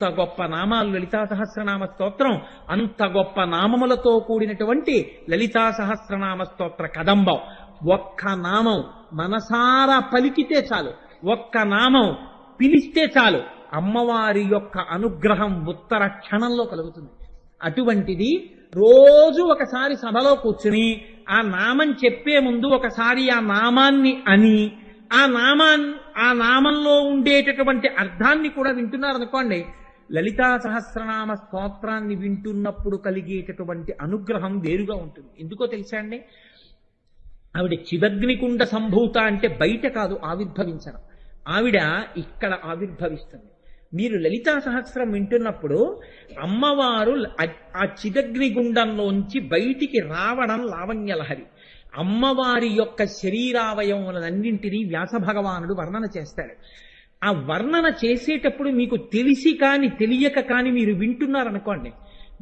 అంత గొప్ప నామాలు లలితా సహస్రనామ స్తోత్రం అంత గొప్ప నామములతో కూడినటువంటి లలితా సహస్రనామ స్తోత్ర కదంబం. ఒక్క నామం మనసారా పలికితే చాలు. ఒక్క నామం పిలిస్తే చాలు. అమ్మవారి యొక్క అనుగ్రహం ఉత్తర క్షణంలో కలుగుతుంది. అటువంటిది రోజు ఒకసారి సభలో కూర్చుని ఆ నామం చెప్పే ముందు ఒకసారి ఆ నామాన్ని అని ఆ నామాన్ ఆ నామంలో ఉండేటటువంటి అర్థాన్ని కూడా వింటున్నారనుకోండి లలితా సహస్రనామ స్తోత్రాన్ని వింటున్నప్పుడు కలిగేటటువంటి అనుగ్రహం వేరుగా ఉంటుంది. ఎందుకో తెలుసా అండి? ఆవిడ చిదగ్నికుండ సంభూత అంటే బయట కాదు ఆవిర్భవించడం. ఆవిడ ఇక్కడ ఆవిర్భవిస్తుంది. మీరు లలితా సహస్రం వింటున్నప్పుడు అమ్మవారు ఆ- చిదగ్నిగుండంలోంచి బయటికి రావడం లావణ్యలహరి. అమ్మవారి యొక్క శరీరావయములన్నింటినీ వ్యాస భగవానుడు వర్ణన చేస్తాడు. ఆ వర్ణన చేసేటప్పుడు మీకు తెలిసి కాని తెలియక కాని మీరు వింటున్నారనుకోండి.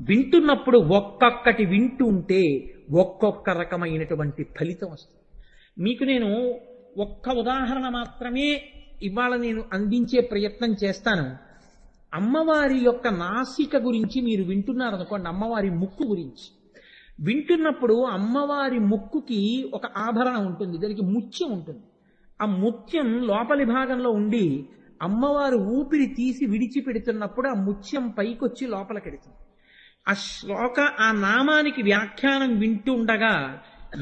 వింటున్నప్పుడు ఒక్కొక్కటి వింటుంటే ఒక్కొక్క రకమైనటువంటి ఫలితం వస్తుంది. మీకు నేను ఒక్క ఉదాహరణ మాత్రమే ఇవాళ నేను అందించే ప్రయత్నం చేస్తాను. అమ్మవారి యొక్క నాసిక గురించి మీరు వింటున్నారనుకోండి అమ్మవారి ముక్కు గురించి. వింటున్నప్పుడు అమ్మవారి ముక్కుకి ఒక ఆభరణం ఉంటుంది దానికి ముత్యం ఉంటుంది. ఆ ముత్యం లోపలి భాగంలో ఉండి అమ్మవారు ఊపిరి తీసి విడిచిపెడుతున్నప్పుడు ఆ ముత్యం పైకొచ్చి లోపలికెడుతుంది ఆ శ్లోక ఆ నామానికి వ్యాఖ్యానం వింటుండగా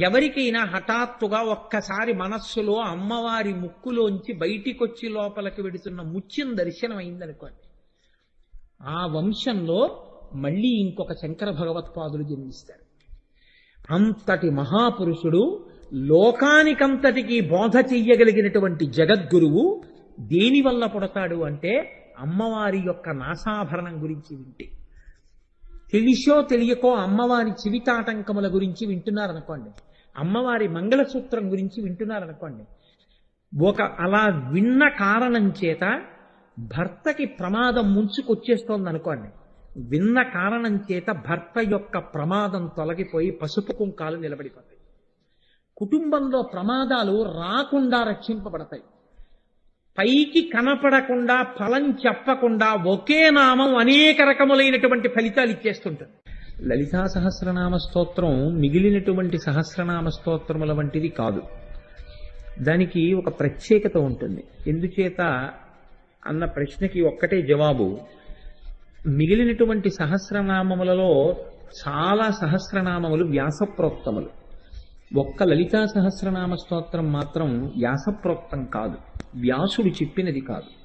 ఎవరికైనా హఠాత్తుగా ఒక్కసారి మనస్సులో అమ్మవారి ముక్కులోంచి బయటికొచ్చి లోపలికి వెడుతున్న ముత్యం దర్శనం అయిందనుకోండి ఆ వంశంలో మళ్ళీ ఇంకొక శంకర భగవత్పాదులు జన్మిస్తారు అంతటి మహాపురుషుడు లోకానికంతటికి బోధ చెయ్యగలిగినటువంటి జగద్గురువు దేని వల్ల పుడతాడు అంటే అమ్మవారి యొక్క నాసాభరణం గురించి వింటే. తెలిసో తెలియకో అమ్మవారి చివితాటంకముల గురించి వింటున్నారనుకోండి. అమ్మవారి మంగళసూత్రం గురించి వింటున్నారనుకోండి. ఒక అలా విన్న కారణం చేత భర్తకి ప్రమాదం ముంచుకొచ్చేస్తోంది అనుకోండి విన్న కారణం చేత భర్త యొక్క ప్రమాదం తొలగిపోయి పసుపు కుంకాలు నిలబడిపోతాయి. కుటుంబంలో ప్రమాదాలు రాకుండా రక్షింపబడతాయి. పైకి కనపడకుండా ఫలం చెప్పకుండా ఒకే నామం అనేక రకములైనటువంటి ఫలితాలు ఇచ్చేస్తుంటుంది లలితా సహస్రనామ స్తోత్రం మిగిలినటువంటి సహస్రనామ స్తోత్రముల వంటిది కాదు. దానికి ఒక ప్రత్యేకత ఉంటుంది. ఎందుచేత అన్న ప్రశ్నకి ఒక్కటే జవాబు. మిగిలినటువంటి సహస్రనామములలో చాలా సహస్రనామములు వ్యాసప్రోక్తములు. ఒక్క లలితా సహస్రనామ స్తోత్రం మాత్రం వ్యాసప్రోక్తం కాదు. వ్యాసుడు చెప్పినది కాదు.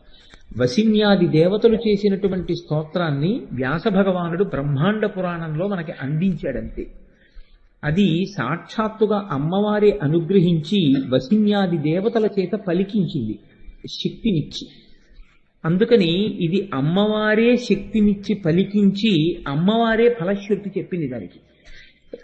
వసిన్యాది దేవతలు చేసినటువంటి స్తోత్రాన్ని వ్యాస భగవానుడు బ్రహ్మాండ పురాణంలో మనకి అందించాడంతే. అది సాక్షాత్తుగా అమ్మవారే అనుగ్రహించి వసిన్యాది దేవతల చేత పలికించింది. శక్తినిచ్చి. అందుకని ఇది అమ్మవారే శక్తినిచ్చి పలికించి అమ్మవారే ఫలశ్రుతి చెప్పింది దానికి.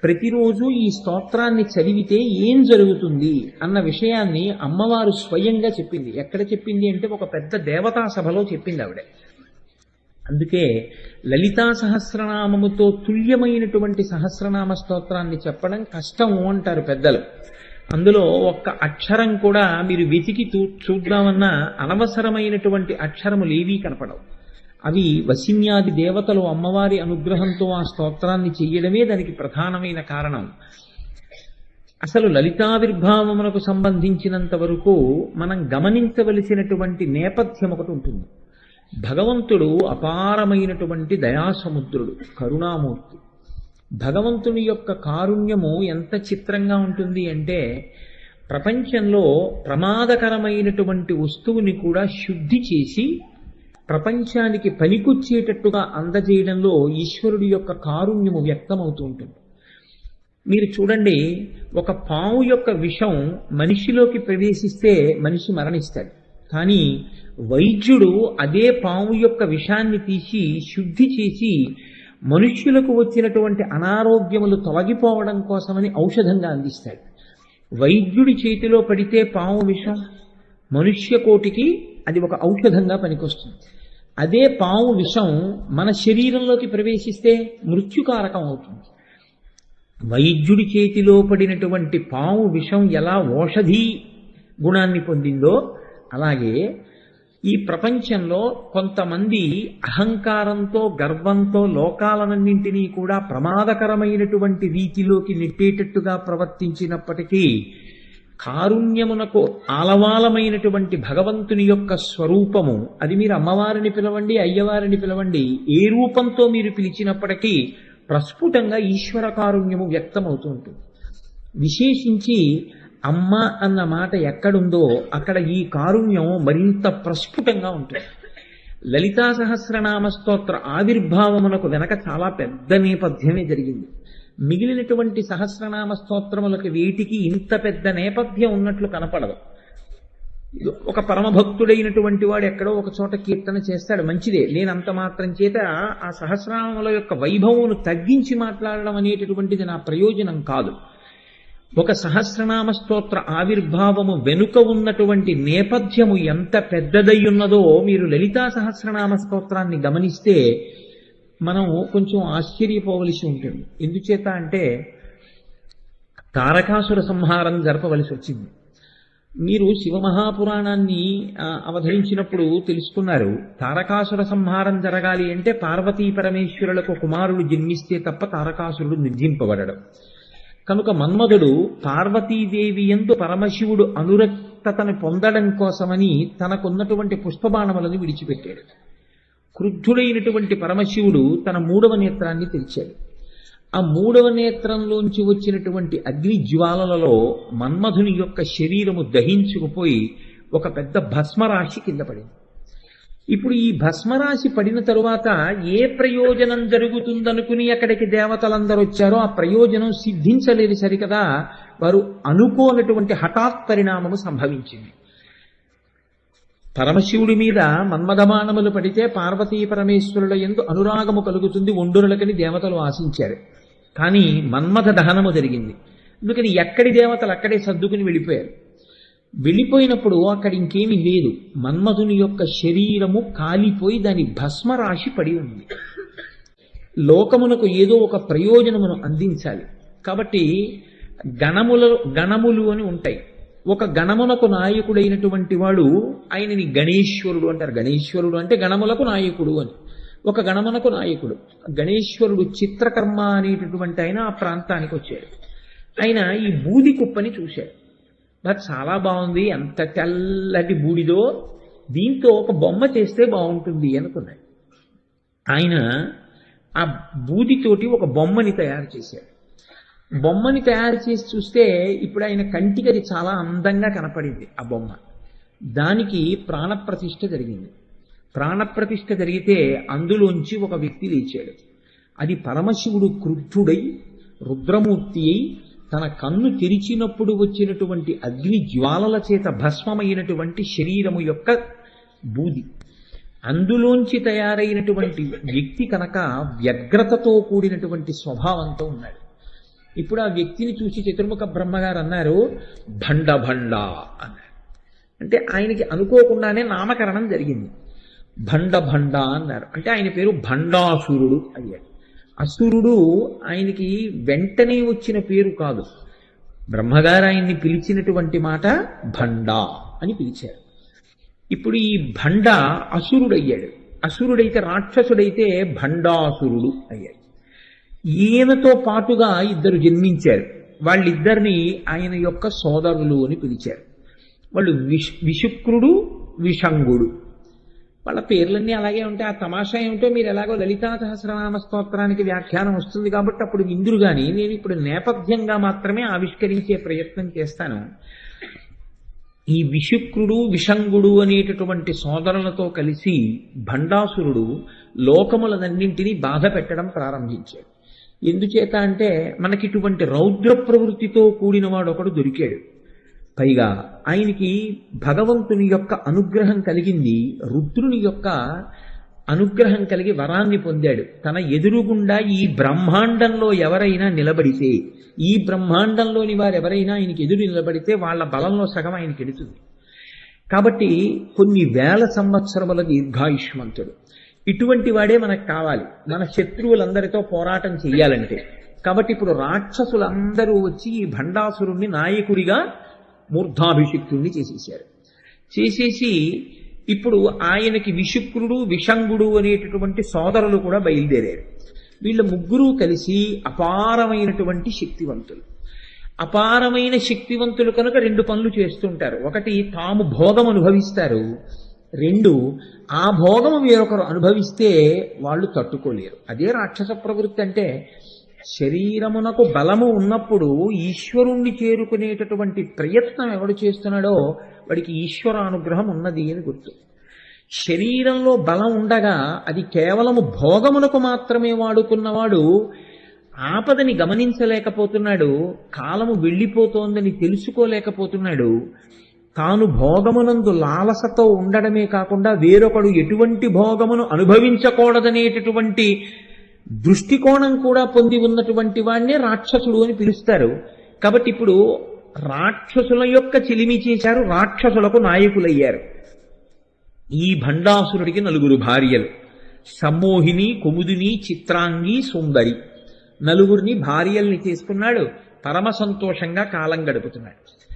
ప్రతిరోజు ఈ స్తోత్రాన్ని చదివితే ఏం జరుగుతుంది అన్న విషయాన్ని అమ్మవారు స్వయంగా చెప్పింది. ఎక్కడ చెప్పింది అంటే ఒక పెద్ద దేవతా సభలో చెప్పింది ఆవిడ. అందుకే లలితా సహస్రనామముతో తుల్యమైనటువంటి సహస్రనామ స్తోత్రాన్ని చెప్పడం కష్టము అంటారు పెద్దలు. అందులో ఒక్క అక్షరం కూడా మీరు వెతికి చూ చూద్దామన్నా అనవసరమైనటువంటి అక్షరములు ఏవీ కనపడవు. అవి వసిన్యాది దేవతలు అమ్మవారి అనుగ్రహంతో ఆ స్తోత్రాన్ని చెయ్యడమే దానికి ప్రధానమైన కారణం. అసలు లలితావిర్భావమునకు సంబంధించినంత వరకు మనం గమనించవలసినటువంటి నేపథ్యం ఒకటి ఉంటుంది. భగవంతుడు అపారమైనటువంటి దయాసముద్రుడు కరుణామూర్తి. భగవంతుని యొక్క కారుణ్యము ఎంత చిత్రంగా ఉంటుంది అంటే ప్రపంచంలో ప్రమాదకరమైనటువంటి వస్తువుని కూడా శుద్ధి చేసి ప్రపంచానికి పనికొచ్చేటట్టుగా అందజేయడంలో ఈశ్వరుడి యొక్క కారుణ్యము వ్యక్తమవుతూ ఉంటుంది మీరు చూడండి ఒక పాము యొక్క విషం మనిషిలోకి ప్రవేశిస్తే మనిషి మరణిస్తాడు. కానీ వైద్యుడు అదే పాము యొక్క విషాన్ని తీసి శుద్ధి చేసి మనుష్యులకు వచ్చినటువంటి అనారోగ్యములు తొలగిపోవడం కోసమని ఔషధంగా అందిస్తాడు. వైద్యుడి చేతిలో పడితే పాము విషం మనుష్య కోటికి అది ఒక ఔషధంగా పనికొస్తుంది. అదే పాము విషం మన శరీరంలోకి ప్రవేశిస్తే మృత్యుకారకం అవుతుంది. వైద్యుడి చేతిలో పడినటువంటి పాము విషం ఎలా ఓషధి గుణాన్ని పొందిందో అలాగే ఈ ప్రపంచంలో కొంతమంది అహంకారంతో గర్వంతో లోకాలనన్నింటినీ కూడా ప్రమాదకరమైనటువంటి రీతిలోకి నెట్టేటట్టుగా ప్రవర్తించినప్పటికీ కారుణ్యమునకు ఆలవాలమైనటువంటి భగవంతుని యొక్క స్వరూపము. అది మీరు అమ్మవారిని పిలవండి అయ్యవారిని పిలవండి ఏ రూపంతో మీరు పిలిచినప్పటికీ ప్రస్ఫుటంగా ఈశ్వర కారుణ్యము వ్యక్తమవుతూ ఉంటుంది. విశేషించి అమ్మ అన్న మాట ఎక్కడుందో అక్కడ ఈ కారుణ్యం మరింత ప్రస్ఫుటంగా ఉంటుంది. లలితా సహస్రనామ స్తోత్ర ఆవిర్భావమునకు వెనక చాలా పెద్ద నేపథ్యమే జరిగింది. మిగిలినటువంటి సహస్రనామ స్తోత్రములకు వీటికి ఇంత పెద్ద నేపథ్యం ఉన్నట్లు కనపడదు. ఒక పరమభక్తుడైనటువంటి వాడు ఎక్కడో ఒక చోట కీర్తన చేస్తాడు. మంచిదే. నేనంత మాత్రం చేత ఆ సహస్రనామముల యొక్క వైభవమును తగ్గించి మాట్లాడడం అనేటటువంటిది నా ప్రయోజనం కాదు. ఒక సహస్రనామ స్తోత్ర ఆవిర్భావము వెనుక ఉన్నటువంటి నేపథ్యము ఎంత పెద్దదై ఉన్నదో మీరు లలితా సహస్రనామ స్తోత్రాన్ని గమనిస్తే మనం కొంచెం ఆశ్చర్యపోవలసి ఉంటుంది. ఎందుచేత అంటే తారకాసుర సంహారం జరపవలసి వచ్చింది. మీరు శివమహాపురాణాన్ని మహాపురాణాన్ని అవధరించినప్పుడు తెలుసుకున్నారు తారకాసుర సంహారం జరగాలి అంటే పార్వతీ పరమేశ్వరులకు కుమారుడు జన్మిస్తే తప్ప తారకాసురుడు నిర్జింపబడడం. కనుక మన్మధుడు పార్వతీదేవి ఎందు పరమశివుడు అనురక్తతను పొందడం కోసమని తనకున్నటువంటి పుష్పబాణములను విడిచిపెట్టాడు. క్రుద్ధుడైనటువంటి పరమశివుడు తన మూడవ నేత్రాన్ని తెరిచాడు. ఆ మూడవ నేత్రంలోంచి వచ్చినటువంటి అగ్ని జ్వాలలలో మన్మధుని యొక్క శరీరము దహించుకుపోయి ఒక పెద్ద భస్మరాశి కింద పడింది. ఇప్పుడు ఈ భస్మరాశి పడిన తరువాత ఏ ప్రయోజనం జరుగుతుందనుకుని అక్కడికి దేవతలందరూ వచ్చారో ఆ ప్రయోజనం సిద్ధించలేదు సరికదా వారు అనుకోనటువంటి హఠాత్ పరిణామము సంభవించింది. పరమశివుడి మీద మన్మధమానములు పడితే పార్వతీ పరమేశ్వరుల ఎందు అనురాగము కలుగుతుంది ఒండురులకని దేవతలు ఆశించారు. కానీ మన్మథ దహనము జరిగింది. అందుకని ఎక్కడి దేవతలు అక్కడే సర్దుకుని వెళ్ళిపోయారు. వెళ్ళిపోయినప్పుడు అక్కడ ఇంకేమీ లేదు. మన్మధుని యొక్క శరీరము కాలిపోయి దాని భస్మరాశి పడి ఉంది. లోకమునకు ఏదో ఒక ప్రయోజనమును అందించాలి. కాబట్టి గణముల గణములు అని ఉంటాయి. ఒక గణమునకు నాయకుడైనటువంటి వాడు ఆయనని గణేశ్వరుడు అంటారు. గణేశ్వరుడు అంటే గణములకు నాయకుడు అని. ఒక గణమునకు నాయకుడు. గణేశ్వరుడు చిత్రకర్మ అనేటటువంటి ఆయన ఆ ప్రాంతానికి వచ్చాడు. ఆయన ఈ బూది కుప్పని చూశాడు. నాకు చాలా బాగుంది. ఎంత తెల్లటి బూడిదో. దీంతో ఒక బొమ్మ చేస్తే బాగుంటుంది అనుకున్నాడు. ఆయన ఆ బూదితోటి ఒక బొమ్మని తయారు చేశాడు. బొమ్మని తయారు చేసి చూస్తే ఇప్పుడు ఆయన కంటికి అది చాలా అందంగా కనపడింది ఆ బొమ్మ. దానికి ప్రాణప్రతిష్ఠ జరిగింది. ప్రాణప్రతిష్ఠ జరిగితే అందులోంచి ఒక వ్యక్తి లేచాడు. అది పరమశివుడు క్రుద్ధుడై రుద్రమూర్తి అయి తన కన్ను తెరిచినప్పుడు వచ్చినటువంటి అగ్ని జ్వాలల చేత భస్మమైనటువంటి శరీరము యొక్క బూది. అందులోంచి తయారైనటువంటి వ్యక్తి కనుక వ్యగ్రతతో కూడినటువంటి స్వభావంతో ఉన్నాడు. ఇప్పుడు ఆ వ్యక్తిని చూసి చతుర్ముఖ బ్రహ్మగారు అన్నారు భండ భండ అన్నారు. అంటే ఆయనకి అనుకోకుండానే నామకరణం జరిగింది. భండ భండ అన్నారు. అంటే ఆయన పేరు భండాసురుడు అయ్యాడు. అసురుడు ఆయనకి వెంటనే వచ్చిన పేరు కాదు. బ్రహ్మగారు ఆయన్ని పిలిచినటువంటి మాట భండ అని పిలిచారు. ఇప్పుడు ఈ భండ అసురుడయ్యాడు. అసురుడైతే రాక్షసుడైతే భండాసురుడు అయ్యాడు. ఈయనతో పాటుగా ఇద్దరు జన్మించారు. వాళ్ళిద్దరిని ఆయన యొక్క సోదరులు అని పిలిచారు. వాళ్ళు విష్ విశుక్రుడు విషంగుడు. వాళ్ళ పేర్లన్నీ అలాగే ఉంటాయి. ఆ తమాషా ఏమిటో మీరు ఎలాగో లలితా సహస్రనామ స్తోత్రానికి వ్యాఖ్యానం వస్తుంది కాబట్టి అప్పుడు ఇందురు కానీ నేను ఇప్పుడు నేపథ్యంగా మాత్రమే ఆవిష్కరించే ప్రయత్నం చేస్తాను. ఈ విషుక్రుడు విషంగుడు అనేటటువంటి సోదరులతో కలిసి భండాసురుడు లోకములనన్నింటినీ బాధ పెట్టడం ప్రారంభించాడు. ఎందుచేత అంటే మనకి ఇటువంటి రౌద్ర ప్రవృత్తితో కూడిన వాడు ఒకడు దొరికాడు. పైగా ఆయనకి భగవంతుని యొక్క అనుగ్రహం కలిగింది రుద్రుని యొక్క అనుగ్రహం కలిగి వరాన్ని పొందాడు. తన ఎదురుగుండా ఈ బ్రహ్మాండంలో ఎవరైనా నిలబడితే ఈ బ్రహ్మాండంలోని వారు ఎవరైనా ఆయనకి ఎదురు నిలబడితే వాళ్ళ బలంలో సగం ఆయనకి ఎడుతుంది కాబట్టి కొన్ని వేల సంవత్సరముల దీర్ఘాయుష్మంతుడు. ఇటువంటి వాడే మనకు కావాలి. మన శత్రువులందరితో పోరాటం చెయ్యాలంటే. కాబట్టి ఇప్పుడు రాక్షసులందరూ వచ్చి ఈ భండాసురుణ్ణి నాయకుడిగా మూర్ధాభిషిక్తుణ్ణి చేసేసారు చేసేసి ఇప్పుడు ఆయనకి విషుక్రుడు విషంగుడు అనేటటువంటి సోదరులు కూడా బయలుదేరారు. వీళ్ళ ముగ్గురు కలిసి అపారమైనటువంటి శక్తివంతులు. అపారమైన శక్తివంతులు కనుక రెండు పనులు చేస్తుంటారు. ఒకటి తాము భోగం అనుభవిస్తారు. రెండు ఆ భోగము వేరొకరు అనుభవిస్తే వాళ్ళు తట్టుకోలేరు. అదే రాక్షస ప్రవృత్తి అంటే శరీరమునకు బలము ఉన్నప్పుడు ఈశ్వరుణ్ణి చేరుకునేటటువంటి ప్రయత్నం ఎవడు చేస్తున్నాడో వాడికి ఈశ్వర అనుగ్రహం ఉన్నది అని గుర్తు. శరీరంలో బలం ఉండగా అది కేవలము భోగమునకు మాత్రమే వాడుకున్నవాడు ఆపదని గమనించలేకపోతున్నాడు కాలము వెళ్ళిపోతోందని తెలుసుకోలేకపోతున్నాడు తాను భోగమునందు లాలసతో ఉండడమే కాకుండా వేరొకడు ఎటువంటి భోగమును అనుభవించకూడదనేటటువంటి దృష్టికోణం కూడా పొంది ఉన్నటువంటి వాడినే రాక్షసుడు అని పిలుస్తారు. కాబట్టి ఇప్పుడు రాక్షసుల యొక్క చిలిమి చేశారు రాక్షసులకు నాయకులయ్యారు. ఈ భండాసురుడికి నలుగురు భార్యలు. సమ్మోహిని కుముదిని చిత్రాంగి సుందరి. నలుగురిని భార్యల్ని చేసుకున్నాడు పరమ సంతోషంగా కాలం గడుపుతున్నాడు.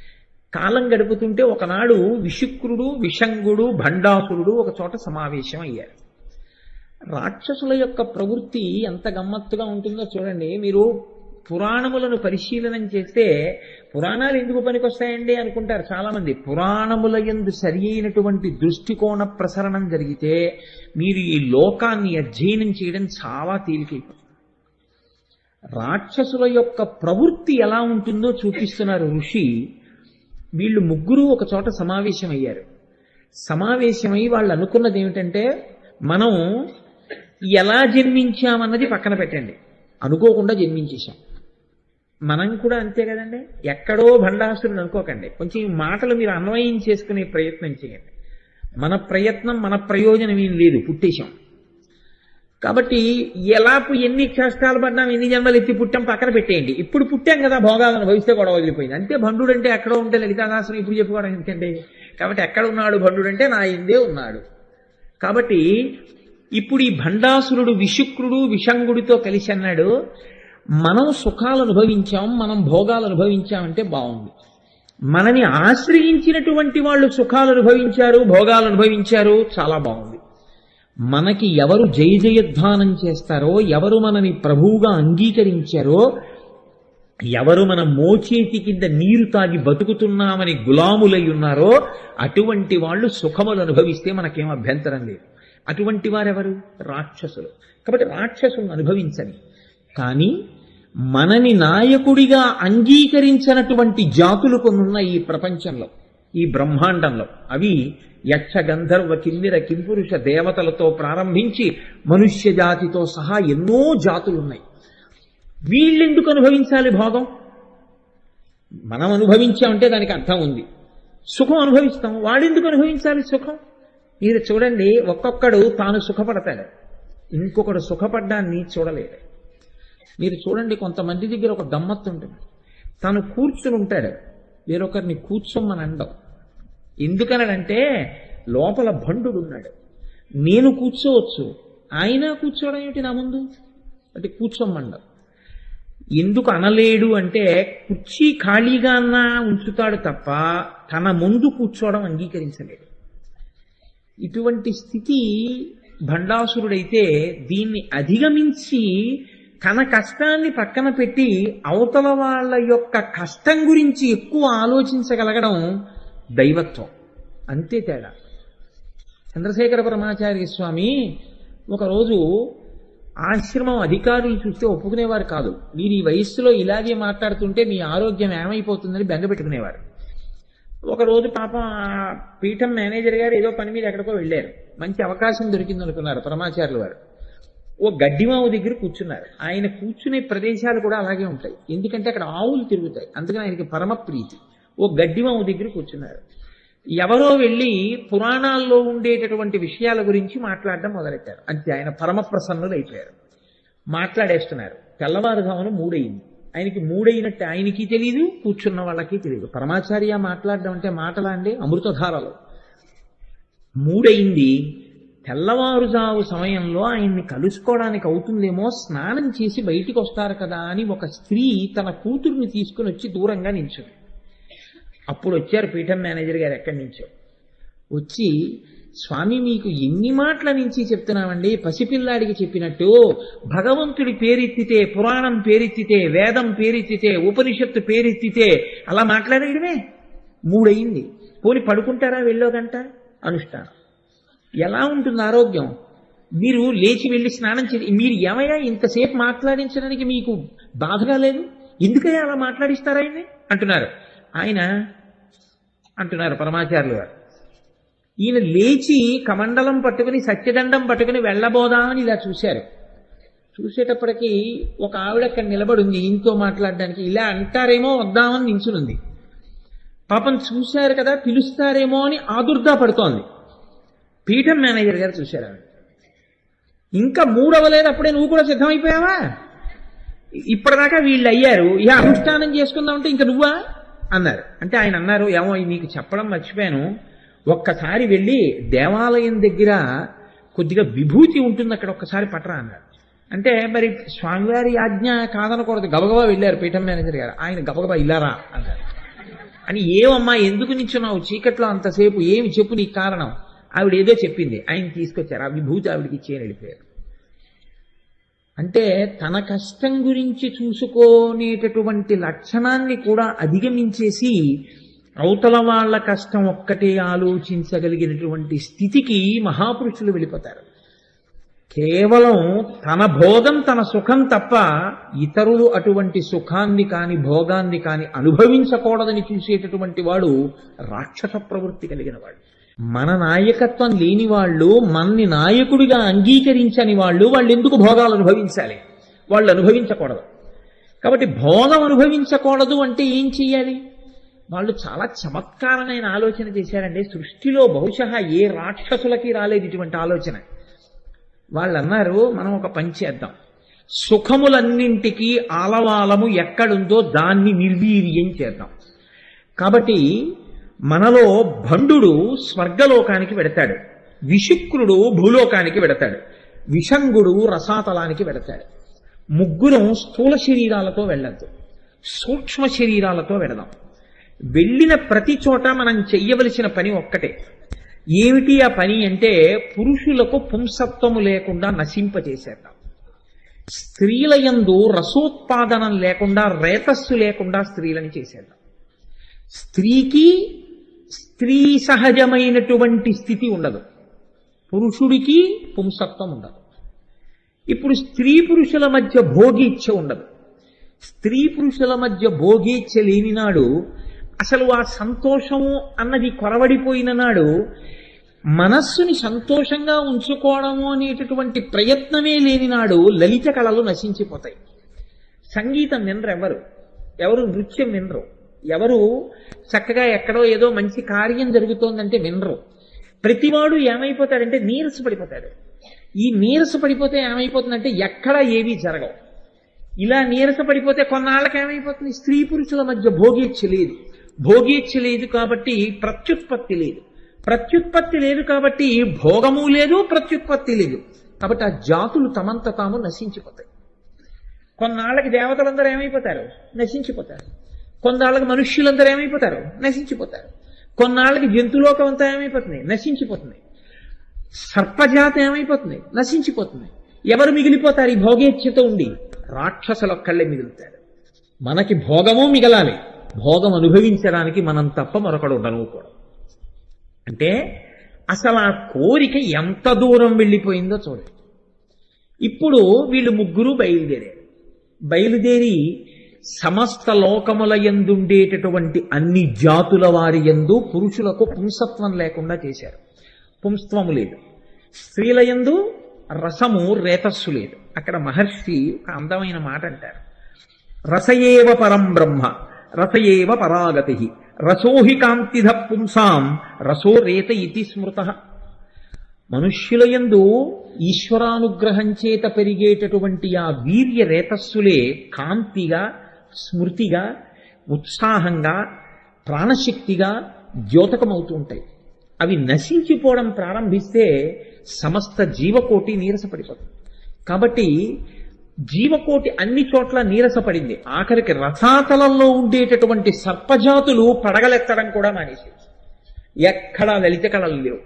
కాలం గడుపుతుంటే ఒకనాడు విషుక్రుడు విషంగుడు భండాసురుడు ఒక చోట సమావేశం అయ్యారు. రాక్షసుల యొక్క ప్రవృత్తి ఎంత గమ్మత్తుగా ఉంటుందో చూడండి. మీరు పురాణములను పరిశీలనం చేస్తే పురాణాలు ఎందుకు పనికొస్తాయండి అనుకుంటారు చాలామంది. పురాణముల ఎందు సరి అయినటువంటి దృష్టికోణ ప్రసరణం జరిగితే మీరు ఈ లోకాన్ని అధ్యయనం చేయడం చాలా తేలికైపోతుంది. రాక్షసుల యొక్క ప్రవృత్తి ఎలా ఉంటుందో చూపిస్తున్నారు ఋషి. వీళ్ళు ముగ్గురు ఒక చోట సమావేశమయ్యారు. సమావేశమై వాళ్ళు అనుకున్నది ఏమిటంటే మనం ఎలా జన్మించామన్నది పక్కన పెట్టండి. అనుకోకుండా జన్మించేశాం. మనం కూడా అంతే కదండి? ఎక్కడో భండాసురుడు అనుకోకండి. కొంచెం ఈ మాటలు మీరు అన్వయం చేసుకునే ప్రయత్నం చేయండి. మన ప్రయత్నం మన ప్రయోజనం ఏం లేదు. పుట్టేశాం. కాబట్టి ఎలాపు ఎన్ని కష్టాలు పడ్డాం ఎన్ని జన్మలు ఎత్తి పుట్టాం పక్కన పెట్టేయండి. ఇప్పుడు పుట్టాం కదా భోగాలను భవిస్తే గొడవ వదిలిపోయింది. అంతే భండు అంటే ఎక్కడో ఉంటే లలితాదాసుని ఇప్పుడు చెప్పుకోవడం ఎందుకంటే? కాబట్టి ఎక్కడ ఉన్నాడు భండు అంటే నా ఇందే ఉన్నాడు. కాబట్టి ఇప్పుడు ఈ భండాసురుడు విశుక్రుడు విషంగుడితో కలిసి అన్నాడు మనం సుఖాలు అనుభవించాం మనం భోగాలు అనుభవించామంటే బాగుంది. మనని ఆశ్రయించినటువంటి వాళ్ళు సుఖాలు అనుభవించారు భోగాలు అనుభవించారు చాలా బాగుంది. మనకి ఎవరు జయ జయధ్వానం చేస్తారో ఎవరు మనని ప్రభువుగా అంగీకరించారో ఎవరు మన మోచేతి కింద నీరు తాగి బతుకుతున్నామని గులాములై ఉన్నారో అటువంటి వాళ్ళు సుఖములు అనుభవిస్తే మనకేం అభ్యంతరం లేదు. అటువంటి వారెవరు? రాక్షసులు. కాబట్టి రాక్షసులను అనుభవించని. కానీ మనని నాయకుడిగా అంగీకరించినటువంటి జాతులు కొన్నున్న ఈ ప్రపంచంలో. ఈ బ్రహ్మాండంలో. అవి యక్ష గంధర్వ కిందిర కింపురుష దేవతలతో ప్రారంభించి మనుష్య జాతితో సహా ఎన్నో జాతులున్నాయి. వీళ్ళెందుకు అనుభవించాలి భోగం? మనం అనుభవించామంటే దానికి అర్థం ఉంది. సుఖం అనుభవిస్తాం. వాడెందుకు అనుభవించాలి సుఖం? మీరు చూడండి ఒక్కొక్కడు తాను సుఖపడతాడు. ఇంకొకడు సుఖపడ్డాన్ని చూడలేడు. మీరు చూడండి కొంతమంది దగ్గర ఒక గమ్మత్తు ఉంటుంది. తను కూర్చుని ఉంటాడు. వేరొకరిని కూర్చోమని అండం ఎందుకనంటే లోపల భండుడు ఉన్నాడు నేను కూర్చోవచ్చు. ఆయన కూర్చోవడం ఏమిటి నా ముందు? అంటే కూర్చోమండం. ఎందుకు అనలేడు అంటే కుర్చీ ఖాళీగా అన్నా ఉంచుతాడు తప్ప తన ముందు కూర్చోవడం అంగీకరించలేడు. ఇటువంటి స్థితి భండాసురుడైతే దీన్ని అధిగమించి తన కష్టాన్ని పక్కన పెట్టి అవతల వాళ్ళ యొక్క కష్టం గురించి ఎక్కువ ఆలోచించగలగడం దైవత్వం. అంతే తేడా. చంద్రశేఖర పరమాచార్య స్వామి ఒకరోజు ఆశ్రమం అధికారులు చూస్తే ఒప్పుకునేవారు కాదు. మీరు ఈ వయస్సులో ఇలాగే మాట్లాడుతుంటే మీ ఆరోగ్యం ఏమైపోతుందని బెంగపెట్టుకునేవారు ఒకరోజు పాపం ఆ పీఠం మేనేజర్ గారు ఏదో పని మీద ఎక్కడికో వెళ్ళారు. మంచి అవకాశం దొరికింది అనుకున్నారు పరమాచార్యులు వారు. ఓ గడ్డిమావు దగ్గర కూర్చున్నారు. ఆయన కూర్చునే ప్రదేశాలు కూడా అలాగే ఉంటాయి. ఎందుకంటే అక్కడ ఆవులు తిరుగుతాయి. అందుకని ఆయనకి పరమ ప్రీతి. ఓ గడ్డివాము దగ్గర కూర్చున్నారు. ఎవరో వెళ్ళి పురాణాల్లో ఉండేటటువంటి విషయాల గురించి మాట్లాడడం మొదలెట్టారు. అంతే ఆయన పరమ ప్రసన్నులైపోయారు. మాట్లాడేస్తున్నారు. తెల్లవారుజామున మూడయింది. ఆయనకి మూడైనట్టు ఆయనకి తెలియదు కూర్చున్న వాళ్ళకి తెలియదు పరమాచార్య మాట్లాడడం అంటే మాటలా అండి? అమృతధారలు. మూడైంది తెల్లవారుజావు సమయంలో ఆయన్ని కలుసుకోవడానికి అవుతుందేమో స్నానం చేసి బయటికి వస్తారు కదా అని ఒక స్త్రీ తన కూతుర్ని తీసుకుని వచ్చి దూరంగా నిల్చుంది అప్పుడు వచ్చారు పీఠం మేనేజర్ గారు ఎక్కడి నుంచో. వచ్చి స్వామి మీకు ఎన్ని మాటల నుంచి చెప్తున్నామండి? పసిపిల్లాడికి చెప్పినట్టు భగవంతుడి పేరెత్తితే పురాణం పేరెత్తితే వేదం పేరెత్తితే ఉపనిషత్తు పేరెత్తితే అలా మాట్లాడేయడమే. మూడయింది. పోని పడుకుంటారా వెళ్ళో గంట అనుష్ఠానం. ఎలా ఉంటుంది ఆరోగ్యం? మీరు లేచి వెళ్ళి స్నానం చేసి మీరు ఏమయ్యా ఇంతసేపు మాట్లాడించడానికి మీకు బాధగా లేదు? ఎందుకయ్యా అలా మాట్లాడిస్తారా ఆయన్ని అంటున్నారు. ఆయన అంటున్నారు పరమాచార్యులు గారు. ఈయన లేచి కమండలం పట్టుకుని సత్యదండం పట్టుకుని వెళ్ళబోదామని ఇలా చూశారు. చూసేటప్పటికి ఒక ఆవిడ అక్కడ నిలబడి ఉంది ఈయనతో మాట్లాడడానికి. ఇలా అంటారేమో వద్దామని నించునుంది. పాపం చూశారు కదా పిలుస్తారేమో అని ఆదుర్దా పడుతోంది. పీఠం మేనేజర్ గారు చూశారు ఆవిడ. ఇంకా మూడవలేదు అప్పుడే నువ్వు కూడా సిద్ధమైపోయావా? ఇప్పటిదాకా వీళ్ళు అయ్యారు ఇక అనుష్ఠానం చేసుకుందామంటే ఇంకా నువ్వా? అన్నారు. అంటే ఆయన అన్నారు ఏమో నీకు చెప్పడం మర్చిపోయాను. ఒక్కసారి వెళ్ళి దేవాలయం దగ్గర కొద్దిగా విభూతి ఉంటుంది అక్కడ ఒక్కసారి పట్టరా అన్నారు. అంటే మరి స్వామివారి ఆజ్ఞ కాదనకూడదు. గబగబా వెళ్ళారు పీఠం మేనేజర్ గారు. ఆయన గబగబా ఇల్లారా అన్నారు. అని ఏమమ్మా ఎందుకు నించున్నావు చీకట్లో అంతసేపు ఏమి చెప్పు నీ కారణం? ఆవిడ ఏదో చెప్పింది. ఆయన తీసుకొచ్చారు. ఆ విభూతి ఆవిడకి ఇచ్చేయని వెళ్ళిపోయారు. అంటే తన కష్టం గురించి చూసుకునేటటువంటి లక్షణాన్ని కూడా అధిగమించేసి అవతల వాళ్ళ కష్టం ఒక్కటే ఆలోచించగలిగినటువంటి స్థితికి మహాపురుషులు వెళ్ళిపోతారు. కేవలం తన భోగం తన సుఖం తప్ప ఇతరులు అటువంటి సుఖాన్ని కాని భోగాన్ని కాని అనుభవించకూడదని చూసేటటువంటి వాడు రాక్షస ప్రవృత్తి కలిగిన వాడు. మన నాయకత్వం లేని వాళ్ళు మనని నాయకుడిగా అంగీకరించని వాళ్ళు వాళ్ళు ఎందుకు భోగాలు అనుభవించాలి? వాళ్ళు అనుభవించకూడదు. కాబట్టి భోగం అనుభవించకూడదు అంటే ఏం చెయ్యాలి? వాళ్ళు చాలా చమత్కారమైన ఆలోచన చేశారండి. సృష్టిలో బహుశా ఏ రాక్షసులకి రాలేదు ఇటువంటి ఆలోచన. వాళ్ళు అన్నారు మనం ఒక పని చేద్దాం. సుఖములన్నింటికీ ఆలవాలము ఎక్కడుందో దాన్ని నిర్వీర్యం చేద్దాం. కాబట్టి మనలో భండు స్వర్గలోకానికి వెడతాడు. విశుక్రుడు భూలోకానికి వెడతాడు. విషంగుడు రసాతలానికి వెడతాడు. ముగ్గురం స్థూల శరీరాలతో వెళ్ళద్దు. సూక్ష్మ శరీరాలతో వెడదాం. వెళ్ళిన ప్రతి చోట మనం చెయ్యవలసిన పని ఒక్కటే. ఏమిటి ఆ పని అంటే పురుషులకు పుంసత్వము లేకుండా నశింపజేసేద్దాం. స్త్రీల యందు రసోత్పాదనం లేకుండా రేతస్సు లేకుండా స్త్రీలను చేసేద్దాం. స్త్రీకి స్త్రీ సహజమైనటువంటి స్థితి ఉండదు. పురుషుడికి పుంసత్వం ఉండదు. ఇప్పుడు స్త్రీ పురుషుల మధ్య భోగీచ్ఛ ఉండదు. స్త్రీ పురుషుల మధ్య భోగీచ్ఛ లేని నాడు అసలు ఆ సంతోషము అన్నది కొరవడిపోయిన నాడు మనస్సుని సంతోషంగా ఉంచుకోవడము అనేటటువంటి ప్రయత్నమే లేని నాడు లలిత కళలు నశించిపోతాయి. సంగీతం వినరు ఎవరు ఎవరు నృత్యం వినరు ఎవరు చక్కగా ఎక్కడో ఏదో మంచి కార్యం జరుగుతోందంటే వినరు. ప్రతివాడు ఏమైపోతాడంటే నీరస పడిపోతాడు. ఈ నీరస పడిపోతే ఏమైపోతుందంటే ఎక్కడా ఏవీ జరగవు. ఇలా నీరస పడిపోతే కొన్నాళ్ళకి ఏమైపోతుంది? స్త్రీ పురుషుల మధ్య భోగీచ్ఛ లేదు. భోగీచ్ఛ లేదు కాబట్టి ప్రత్యుత్పత్తి లేదు. ప్రత్యుత్పత్తి లేదు కాబట్టి భోగము లేదు ప్రత్యుత్పత్తి లేదు. కాబట్టి ఆ జాతులు తమంత తాము నశించిపోతాయి. కొన్నాళ్ళకి దేవతలందరూ ఏమైపోతారు? నశించిపోతారు. కొన్నాళ్ళకి మనుష్యులందరూ ఏమైపోతారు? నశించిపోతారు. కొన్నాళ్ళకి జంతులోకం అంతా ఏమైపోతుంది? నశించిపోతుంది. సర్పజాతి ఏమైపోతుంది? నశించిపోతుంది. ఎవరు మిగిలిపోతారు? ఈ భోగేచ్ఛతో ఉండి రాక్షసులొక్కళ్ళే మిగులుతారు. మనకి భోగము మిగలాలి. భోగం అనుభవించడానికి మనం తప్ప మరొకడు ఉండనుకోవడం అంటే అసలు ఆ కోరిక ఎంత దూరం వెళ్ళిపోయిందో చూడండి. ఇప్పుడు వీళ్ళు ముగ్గురు బయలుదేరారు. బయలుదేరి సమస్త లోకముల ఎందుండేటటువంటి అన్ని జాతుల వారి ఎందు పురుషులకు పుంసత్వం లేకుండా చేశారు. పుంస్త్వము లేదు. స్త్రీల ఎందు రసము రేతస్సు లేదు. అక్కడ మహర్షి ఒక అందమైన మాట అంటారు. రసయేవ పరం బ్రహ్మ రసయేవ పరాగతి రసోహి కాంతిధ పుంసాం రసో రేత ఇతి స్మృత. మనుష్యుల యందు ఈశ్వరానుగ్రహం చేత పెరిగేటటువంటి ఆ వీర్య రేతస్సులే కాంతిగా స్మృతిగా ఉత్సాహంగా ప్రాణశక్తిగా ద్యోతకమవుతూ ఉంటాయి అవి నశించిపోవడం ప్రారంభిస్తే సమస్త జీవకోటి నీరసపడిపోతుంది. కాబట్టి జీవకోటి అన్ని చోట్ల నీరసపడింది. ఆఖరికి రసాతలంలో ఉండేటటువంటి సర్పజాతులు పడగలెత్తడం కూడా మానేసి ఎక్కడా లలిత కళలు లేవు.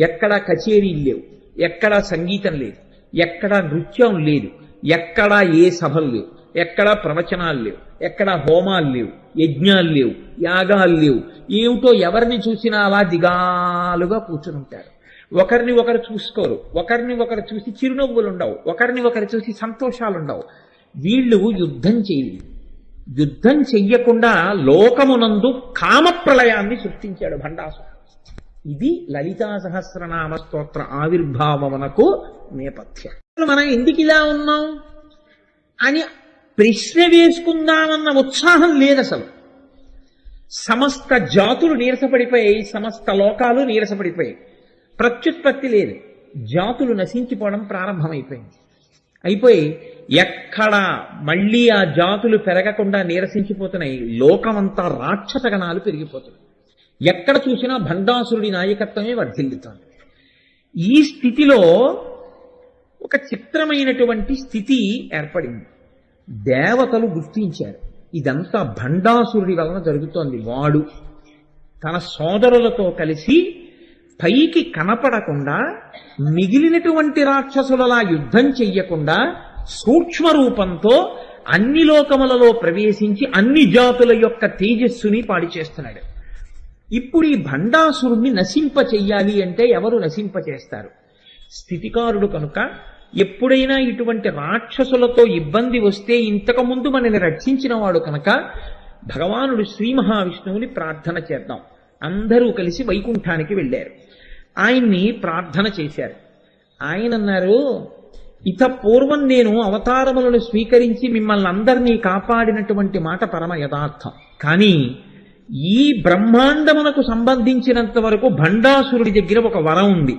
ఎక్కడా కచేరీలు లేవు. ఎక్కడా సంగీతం లేదు. ఎక్కడా నృత్యం లేదు. ఎక్కడా ఏ సభలు లేవు. ఎక్కడా ప్రవచనాలు లేవు. ఎక్కడా హోమాలు లేవు. యజ్ఞాలు లేవు. యాగాలు లేవు. ఏమిటో ఎవరిని చూసినా అలా దిగాలుగా కూర్చుని ఉంటారు ఒకరిని ఒకరు చూసుకోరు. ఒకరిని ఒకరు చూసి చిరునవ్వులు ఉండవు. ఒకరిని ఒకరు చూసి సంతోషాలు ఉండవు. వీళ్ళు యుద్ధం చేయలేదు యుద్ధం చెయ్యకుండా లోకమునందు కామప్రళయాన్ని సృష్టించాడు భండాసు ఇది లలితా సహస్రనామ స్తోత్ర ఆవిర్భావమునకు నేపథ్యం. మనం ఎందుకు ఇలా ఉన్నాం? అని ప్రశ్న వేసుకుందామన్న ఉత్సాహం లేదు అసలు. సమస్త జాతులు నీరసపడిపోయాయి సమస్త లోకాలు నీరసపడిపోయాయి. ప్రత్యుత్పత్తి లేదు. జాతులు నశించిపోవడం ప్రారంభమైపోయింది. అయిపోయి ఎక్కడ మళ్ళీ ఆ జాతులు పెరగకుండా నీరసించిపోతున్నాయి లోకమంతా రాక్షస గణాలు పెరిగిపోతున్నాయి. ఎక్కడ చూసినా భండాసురుడి నాయకత్వమే వర్ధిల్లుతోంది. ఈ స్థితిలో ఒక చిత్రమైనటువంటి స్థితి ఏర్పడింది. దేవతలు గుర్తించారు. ఇదంతా భండాసురుడి వలన జరుగుతోంది. వాడు తన సోదరులతో కలిసి పైకి కనపడకుండా మిగిలినటువంటి రాక్షసులలా యుద్ధం చెయ్యకుండా సూక్ష్మ రూపంతో అన్ని లోకములలో ప్రవేశించి అన్ని జాతుల యొక్క తేజస్సుని పాడి చేస్తున్నాడు. ఇప్పుడు ఈ భండాసురుణ్ణి నశింప చెయ్యాలి అంటే ఎవరు నశింప చేస్తారు? స్థితికారుడు కనుక ఎప్పుడైనా ఇటువంటి రాక్షసులతో ఇబ్బంది వస్తే ఇంతకు ముందు మనని రక్షించిన వాడు కనుక భగవానుడు శ్రీ మహావిష్ణువుని ప్రార్థన చేద్దాం. అందరూ కలిసి వైకుంఠానికి వెళ్ళారు. ఆయన్ని ప్రార్థన చేశారు. ఆయన అన్నారు ఇత పూర్వం నేను అవతారములను స్వీకరించి మిమ్మల్ని అందరినీ కాపాడినటువంటి మాట పరమ యథార్థం. కానీ ఈ బ్రహ్మాండమునకు సంబంధించినంత వరకు భండాసురుడి దగ్గర ఒక వరం ఉంది.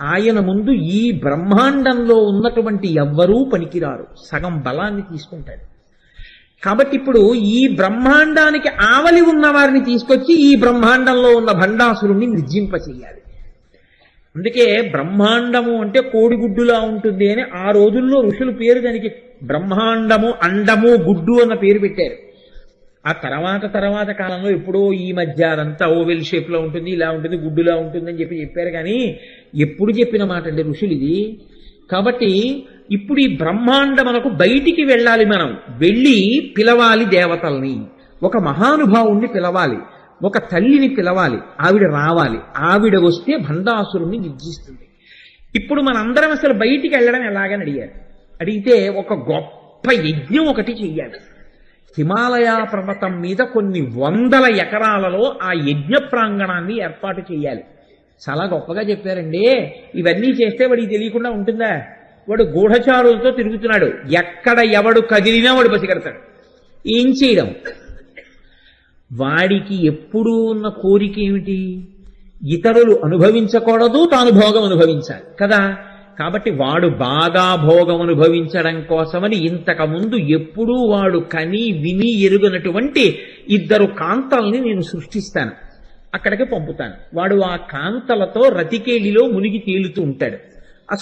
ఆయన ముందు ఈ బ్రహ్మాండంలో ఉన్నటువంటి ఎవ్వరూ పనికిరారు. సగం బలాన్ని తీసుకుంటాడు. కాబట్టి ఇప్పుడు ఈ బ్రహ్మాండానికి ఆవలి ఉన్న వారిని తీసుకొచ్చి ఈ బ్రహ్మాండంలో ఉన్న భండాసురుణ్ణి నిర్జింప చెయ్యాలి అందుకే బ్రహ్మాండము అంటే కోడిగుడ్డులా ఉంటుంది అని ఆ రోజుల్లో ఋషులు పేరు దానికి బ్రహ్మాండము అండము గుడ్డు అన్న పేరు పెట్టారు. ఆ తర్వాత తర్వాత కాలంలో ఎప్పుడో ఈ మధ్య అదంతా ఓవెల్ షేప్లో ఉంటుంది ఇలా ఉంటుంది గుడ్డులా ఉంటుంది అని చెప్పి చెప్పారు కానీ ఎప్పుడు చెప్పిన మాట అండి ఋషులు ఇది? కాబట్టి ఇప్పుడు ఈ బ్రహ్మాండమునకు బయటికి వెళ్ళాలి మనం. వెళ్ళి పిలవాలి దేవతల్ని. ఒక మహానుభావుణ్ణి పిలవాలి. ఒక తల్లిని పిలవాలి. ఆవిడ రావాలి. ఆవిడ వస్తే భండాసురుణ్ణి నిర్జిస్తుంది. ఇప్పుడు మనందరం అసలు బయటికి వెళ్ళడం ఎలాగని అడిగారు. అడిగితే ఒక గొప్ప యజ్ఞం ఒకటి చెయ్యాలి. హిమాలయ పర్వతం మీద కొన్ని వందల ఎకరాలలో ఆ యజ్ఞ ప్రాంగణాన్ని ఏర్పాటు చేయాలి చాలా గొప్పగా చెప్పారండి. ఇవన్నీ చేస్తే వాడికి తెలియకుండా ఉంటుందా? వాడు గూఢచారులతో తిరుగుతున్నాడు. ఎక్కడ ఎవడు కదిలినా వాడు పసిగడతాడు. ఏం చేయడం? వాడికి ఎప్పుడూ ఉన్న కోరిక ఏమిటి? ఇతరులు అనుభవించకూడదు తాను భోగం అనుభవించాలి కదా? కాబట్టి వాడు బాగా భోగం అనుభవించడం కోసమని ఇంతకముందు ఎప్పుడూ వాడు కని విని ఎరుగనటువంటి ఇద్దరు కాంతల్ని నేను సృష్టిస్తాను. అక్కడికి పంపుతాను. వాడు ఆ కాంతలతో రతికేలిలో మునిగి తేలుతూ ఉంటాడు. ఆ